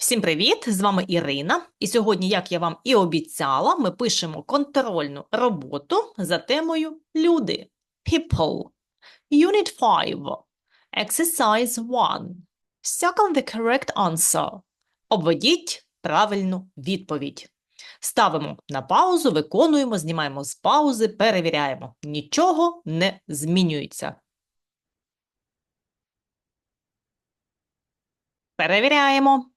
Всім привіт! З вами Ірина. І сьогодні, як я вам і обіцяла, ми пишемо контрольну роботу за темою Люди. People. Unit 5. Exercise 1. Circle the correct answer. Обведіть правильну відповідь. Ставимо на паузу, виконуємо, знімаємо з паузи, перевіряємо. Нічого не змінюється. Перевіряємо.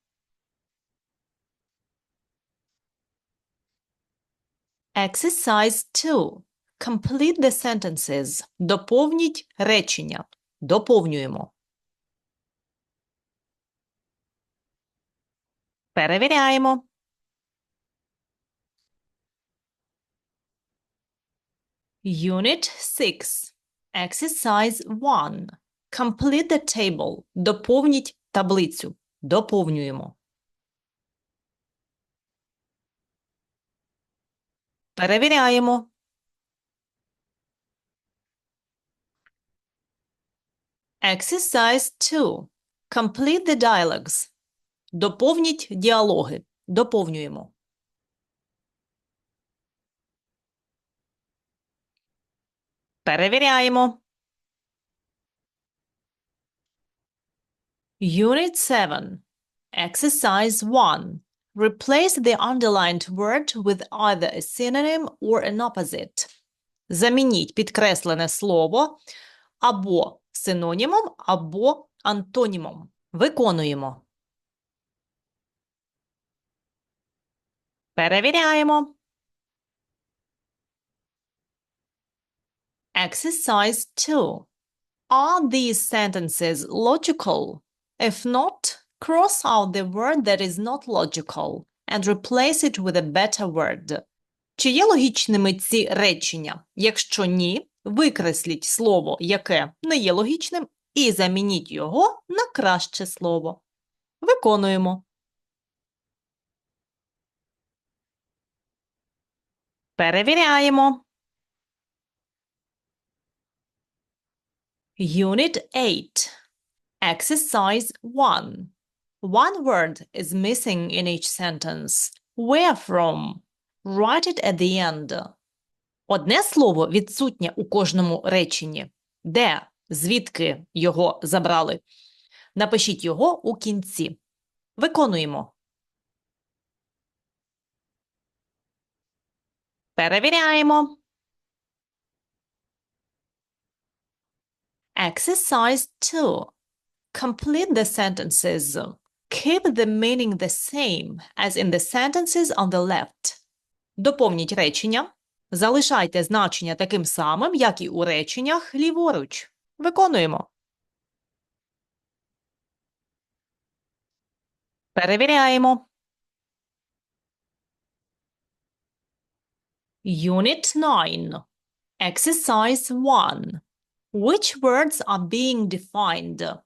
Exercise 2. Complete the sentences. Доповніть речення. Доповнюємо. Перевіряємо. Unit 6. Exercise 1. Complete the table. Доповніть таблицю. Доповнюємо. Перевіряємо. Exercise 2. Complete the dialogues. Доповніть діалоги. Доповнюємо. Перевіряємо. Unit 7. Exercise 1. Replace the underlined word with either a synonym or an opposite. Замініть підкреслене слово або синонімом, або антонімом. Виконуємо. Перевіряємо. Exercise 2. Are these sentences logical? If not, cross out the word that is not logical and replace it with a better word. Чи є логічними ці речення? Якщо ні, викресліть слово, яке не є логічним, і замініть його на краще слово. Виконуємо. Перевіряємо. Unit 8. Exercise 1. One word is missing in each sentence. Where from? Write it at the end. Одне слово відсутнє у кожному реченні. Де? Звідки його забрали? Напишіть його у кінці. Виконуємо. Перевіряємо. Exercise 2. Complete the sentences. Keep the meaning the same as in the sentences on the left. Доповніть речення. Залишайте значення таким самим, як і у реченнях ліворуч. Виконуємо. Перевіряємо. Unit 9. Exercise 1. Which words are being defined?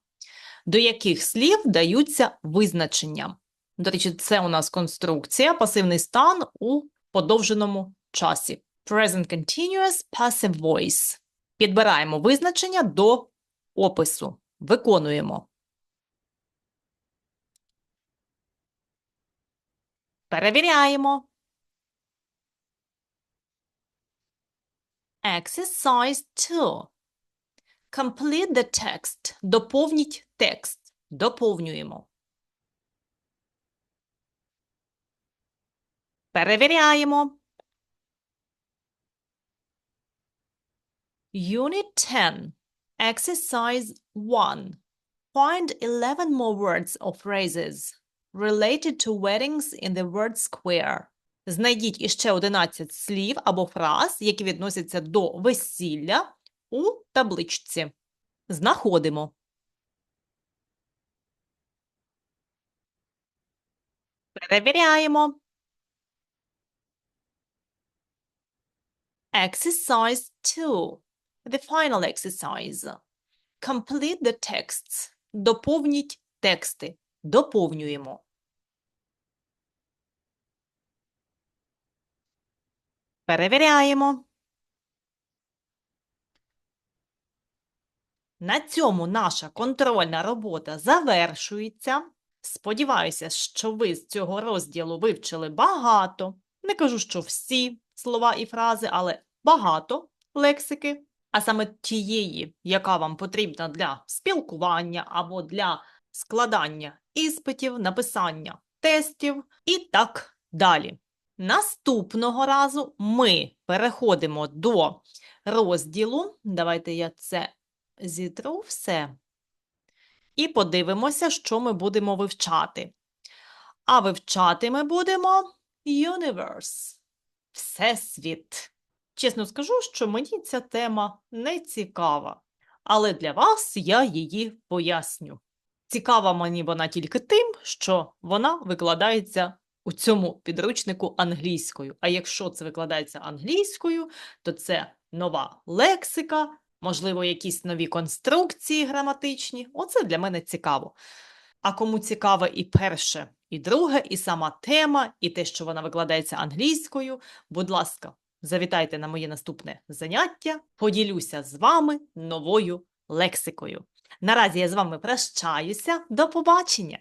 До яких слів даються визначення? До речі, це у нас конструкція, пасивний стан у подовженому часі. Present continuous passive voice. Підбираємо визначення до опису. Виконуємо. Перевіряємо. Exercise 2. Complete the text. Доповніть текст. Доповнюємо. Перевіряємо. Unit 10. Exercise 1. Find 11 more words or phrases related to weddings in the word square. Знайдіть іще 11 слів або фраз, які відносяться до весілля у табличці. Знаходимо. Перевіряємо. Exercise 2. The final exercise. Complete the texts. Доповніть тексти. Доповнюємо. Перевіряємо. На цьому наша контрольна робота завершується. Сподіваюся, що ви з цього розділу вивчили багато. Не кажу, що всі слова і фрази, але багато лексики, а саме тієї, яка вам потрібна для спілкування або для складання іспитів, написання тестів і так далі. Наступного разу ми переходимо до розділу. Давайте я це зітру все. І подивимося, що ми будемо вивчати. А вивчати ми будемо Universe. Всесвіт. Чесно скажу, що мені ця тема не цікава, але для вас я її поясню. Цікава мені вона тільки тим, що вона викладається у цьому підручнику англійською. А якщо це викладається англійською, то це нова лексика, можливо, якісь нові конструкції граматичні. Оце для мене цікаво. А кому цікаве і перше, і друге, і сама тема, і те, що вона викладається англійською, будь ласка, завітайте на моє наступне заняття, поділюся з вами новою лексикою. Наразі я з вами прощаюся. До побачення!